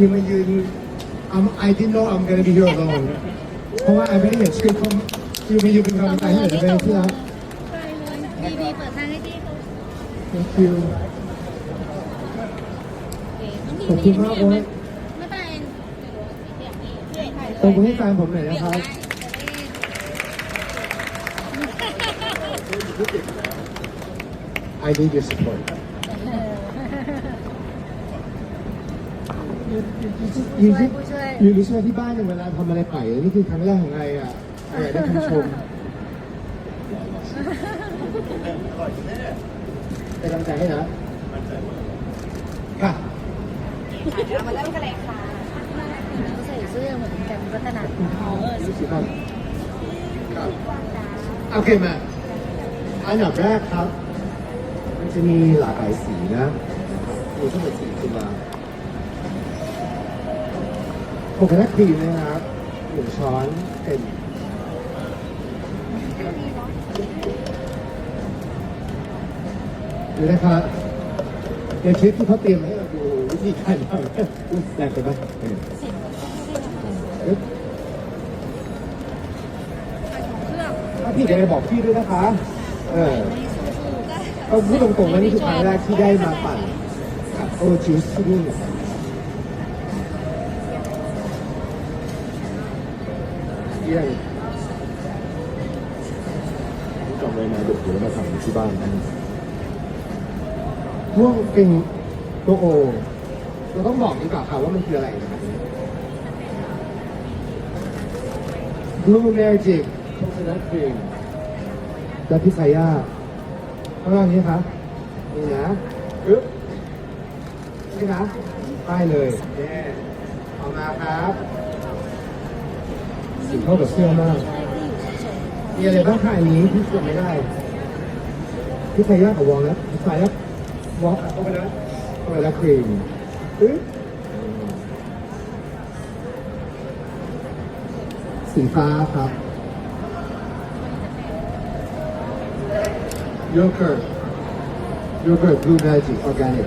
ที่รักครับยูยูมายืน I'm I didn't know I'm gonna be here alone เพราะว่าไอไม่ได้เห็นชื่อเขายูมายืนเป็นกำลังใจให้หน่อยได้ไหมที่รักดีดีเปิดทางให้พี่เขา thank you ขอบคุณมากโอ๊ย ไม่เป็นไรเดี๋ยวพี่พี่ถ่ายเลยตบมือให้แฟนผมหน่อยนะครับ I need your support ยูที่ผู้ช่วย ยูรู้ใช่ไหมที่บ้านเนี่ยเวลาทำอะไรไปนี่คือครั้งแรกของไออะไออยากได้คำชมเป็นกำลังใจให้นะค่ะเรามาเริ่มกันเลยค่ะใส่เสื้อเหมือนกันวัฒนธรรมเออรู้สึกว่าครับโอเคมาอันดับแรกครับ มันจะมีหลากหลายสีนะมีทั้งหมดสี่ตัว โคคนัทครีมนะครับหนึ่งช้อนเป็นดูนะครับในคลิปที่เขาเตรียมให้เราดูวิธีการทำแตกไปไหมเออเอ๊ะถ้าพี่จะไปบอกพี่ด้วยนะคะ เออเอาพูดตรงๆว่านี่คือครั้งแรกที่ได้มาปั่นโอจูสที่นี่ เยี่ยมจำไว้นะเดี๋ยวผมมาทำที่บ้านพวกเป็นตัวโอเราต้องบอกดีกว่าค่ะว่ามันคืออะไรนะครับ Blue Magic Coconut Cream และพิซซ่าข้างล่างนี้ครับนี่นะปึ๊บนี่นะป้เลยแย่เอามาครับ สีเข้ากับเสื้อมากมีอะไรบ้างค่ะอันนี้ที่เกิดไม่ได้พิซซ่ากับวอลนะพิซซ่าววอลเข้าไปนะเข้าไปแล้วครีมปึ๊สีฟ้าครับโยเกิร์ตโยเกิร์ตบลูเมจิออร์แกนิก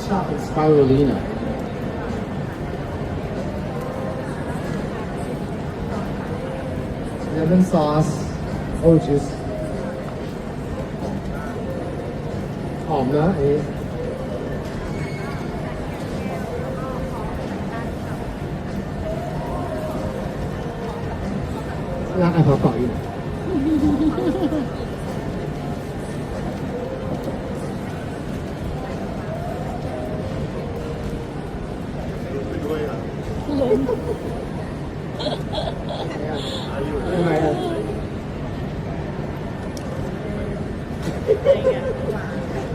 ฮอตช็อกสไปรูลีนา lemon sauce oh juice หอมนะเอันนี้รักไอ้พอเกาะอยู่ ทำไมอะ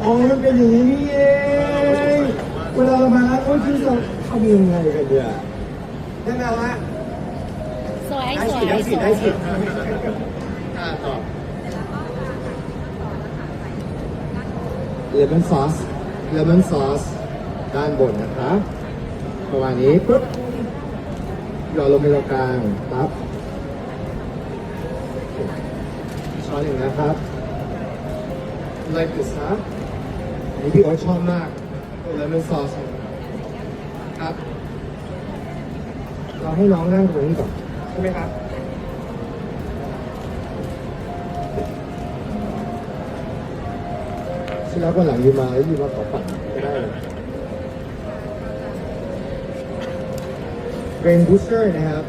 อ๋อมันเป็นอย่างนี้นี่เองเวลาเรามาร้านโอ้ยคือเราทำยังไงกันเนี่ยได้ไหมวะสวยได้สวสิยได้สสิวได้ยสิอ่าต่อเลมอนซอสเลมอนซอสด้านบนนะคะประมาณนี้ปุ๊บห ยอลงไปตรงกลางปั๊บช้อนหนึ่งนะครับ like this นะอันนี้พี่โอ๊ตชอบมากเลมอนซอสครับ เราให้น้องนั่งตรงนี้ก่อนใช่ไหมครับเสร็จแล้วก็หลังยูมาแล้วยูมาขอปั่นก็ได้ เลย Brain Booster นะครับ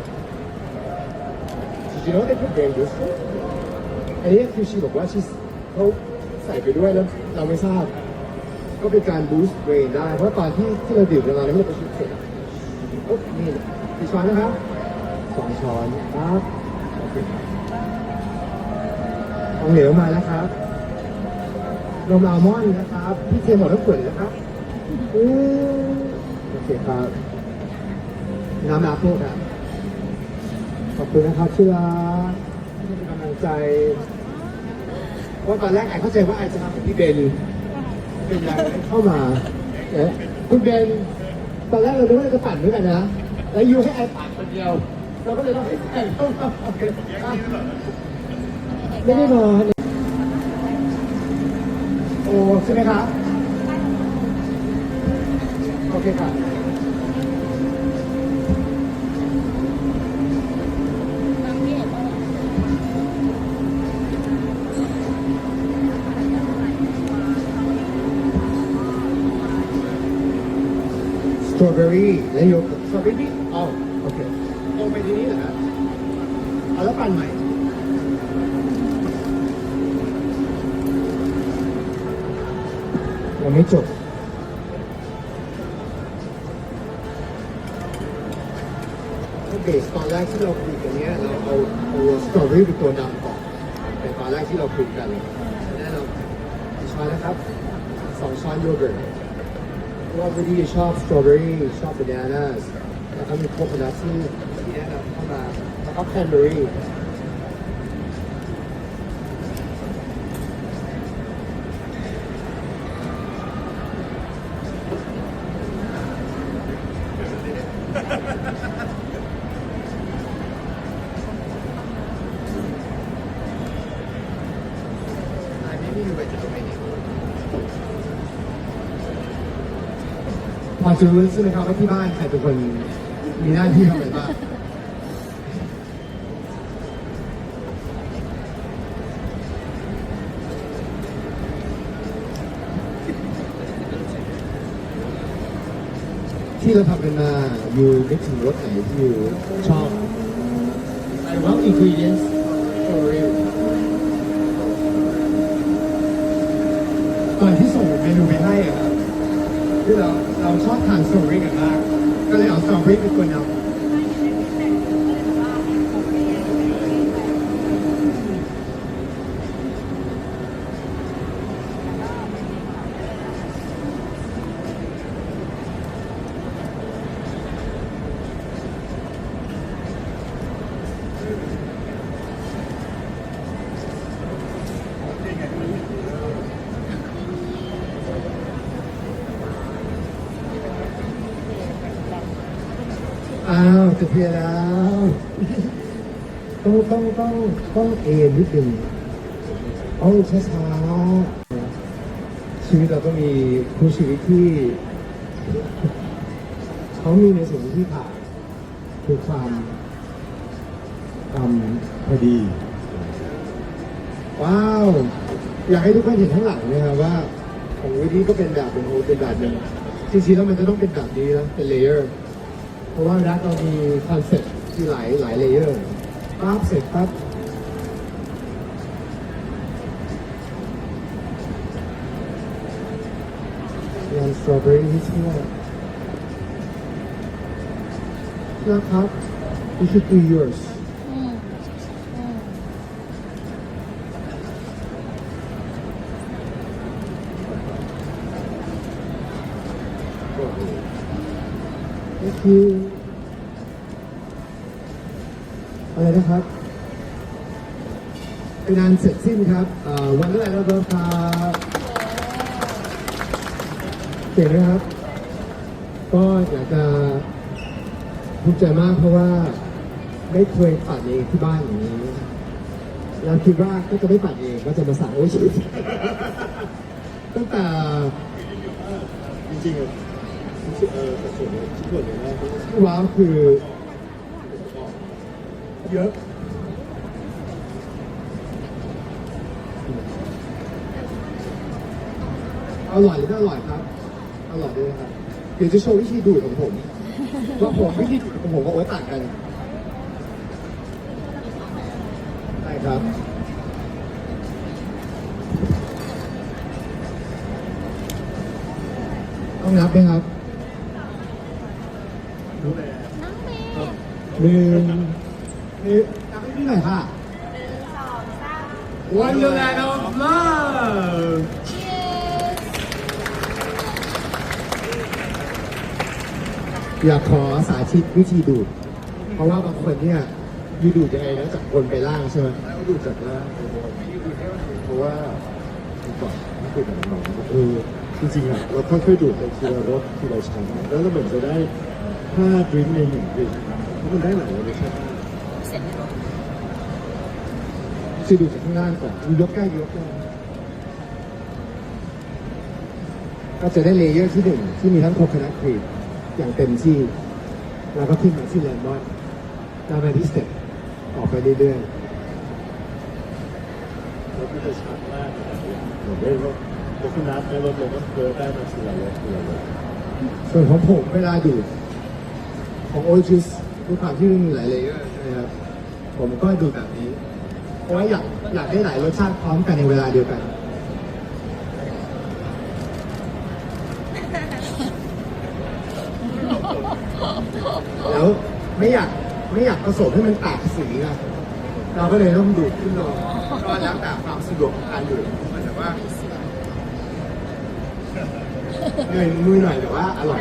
Did you know they put Brain Booster อันนี้คือชีบอกว่าชีเขาใส่ไปด้วยแล้วเราไม่ทราบ ก็เป็นการ boost brain ได้ เพราะตอนที่ที่เราดื่มกันมาเนี่ยเราประชุมเสร็จโอ้นี่กี่ช้อนนะครับสองช้อนครับโอเคของเหลวมาแล้วครับนมอัลมอนด์นะครับ พี่เทหมดทั้งขวดเลยนะครับอือโอเคครับ น้ำลาโต้ครับขอบคุณนะครับเชื่อที่เป็นกำลังใจเพราตอนแรกไอเข้าใจว่าไอจะทำกับพี่เบนเป็นยังเข้ามาเอ๊ะคุณเบนตอนแรกเราคิดว่าจะปั่นด้วยกันนะแล้วยูให้ไอปั่นคนเดียวเราก็เลยต้องให้ไอเข้ามาโอเคไม่ได้นอนใช่ไหมครับโอเคครับางที่เห็นว่า สตรอเบอรี่ และโยเกิร์ตสตรอเบอรี่อ๋อโอเคลงไปทีนี้เหรอครับเอาแล้วปั่นใหม่ยังไม่จบเบสตอนแรกที่เราคุยกันเนี้ยเราเอาเอาสตรอเบอรี่เป็นตัวนำก่อนเป็นตอนแรกที่เราคุยกันแน่นอนกี่ช้อนนะครับสองช้อนโยเกิร์ตเพ ราะว่าพอดีชอบสตรอเบอรี่ชอบบานาน่าแล้วก็มีโคโคนัทที่ที่แนะนำเข้ามาแล้วก็แคนเบอรี่ จะรู้ใช่ไหมครับว่าที่บ้านใครเป็นคนมีหน้าที่ทำอะไรบ้างที่เราทำกันมาอยู่นึกถึงรสไหนที่อยู่ชอบ I love ingredients for real ตอนที่ส่งเมนูไปให้อะครับ คือเราเราชอบทานสตรอเบอรี่กันมาก ก็เลยเอาสตรอเบอรี่เป็นตัวนำาวจะเพียแล้ว ต้องต้องต้องต้องเอ็นนิดนึงเอาช้าช้าๆชีวิตเราก็มีคู่ชีวิตที่ เขามีในสิ่งที่ขาดคือความความพอดี ว้าว อยากให้ทุกคนเห็นข้างหลังนะครับว่า ของวิธีก็เป็นแบบเป็นโอเป็นแบบหนึ่งจริงๆแล้วมันจะต้องเป็นแบบนี้นะเป็นเลเยอร์ เพราะว่ารักเรามีคอนเซ็ปต์ที่หลายหลายเลเยอร์ปั๊บเสร็จปั๊บยำสตรอเบอรี่ที่ช่วนะครับ you should do yours อืมอื ม thank you อะไรนะครับ เป็นงานเสร็จสิ้นครับเอ่อวันอะไรแล้วครับเก่งไหมครับ ก็อยากจะภูมิใจมากเพราะว่าไม่เคยปัดเองที่บ้านอย่างนี้ แล้วคิดว่าก็จะไม่ปัดเองก็จะมาสั่งโอ้ชีวิตตั้งแต่จริงๆ อะเออแต่ส่วนนี้ชิ้นส่วนนี้นะว้าวคือ เยอะอร่อยหรือไม่อร่อยครับอร่อยด้วยนะครับเดี๋ยวจะโชว์วิธีดูดของผมว่าผมวิธีดูดของผมกับโอ๊ตต่างกันใช่ครับต้องนับไหมครับ ดูแลน้องเมย์หนึ่งหนึ่งนับให้พี่หน่อยค่ะ Wonderland of Love เชียร์อยากขอสาธิตวิธีดูด เพราะว่าบางคนเนี่ยยูดูดยังไงนะจากบนไปล่างใช่ไหมแล้วดูจากล่างไปบนเพราะว่าก่อนที่คุยกับน้องก็คือ จริงๆอะเราค่อยๆดูดไปทีละรสทีละชั้นแล้วเราเหมือนจะได้ห้าดริงในหนึ่งดริงเพราะมันได้หลายรสชาติเสร็จแล้วคือดูจากข้างล่างก่อนยกใกล้ยกใกล้ก็จะได้เลเยอร์ที่หนึ่งที่มีทั้งโคคนัทครีมอย่างเต็มที่แล้วก็ขึ้นมาที่เลมอนแล้วไปที่สเต็ปออกไปเรื่อยรสมันจะชัดมากนะครับเหมือนได้รส โคโคนัทได้รสเลมอนเคิร์ดได้มาทีละรสทีละรสๆส่วนของผมเวลาดูดของโอจิสด้วยความที่มันมีหลายเลเยอร์ใช่ไหมครับผมก็ดูดแบบนี้ เพราะว่าอยากอยากได้หลายรสชาติพร้อมกันในเวลาเดียวกัน แล้วไม่อยากไม่อยากผสมให้มันแตกสีนะเราก็เลยต้องดูดขึ้นลงก็แล้วแต่ความสะดวกของการดูดแต่ว่า เหนื่อยมือหน่อยแต่ว่าอร่อย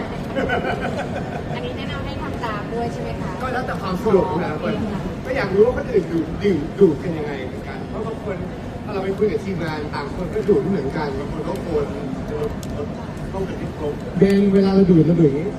อันนี้แนะนำให้ทำตามด้วยใช่ไหมคะก็แล้วแต่ความสะดวกของแต่ละคนก็อยากรู้ว่าคนอื่นดูดดื่มดูดกันยังไงเหมือนกันเพราะบางคนถ้าเราไปคุยกับทีมงานต่างคนก็ดูดไม่เหมือนกันบางคนก็โคนต้องเป็นที่กลมเบนเวลาเราดูดเราดูดอย่างนี้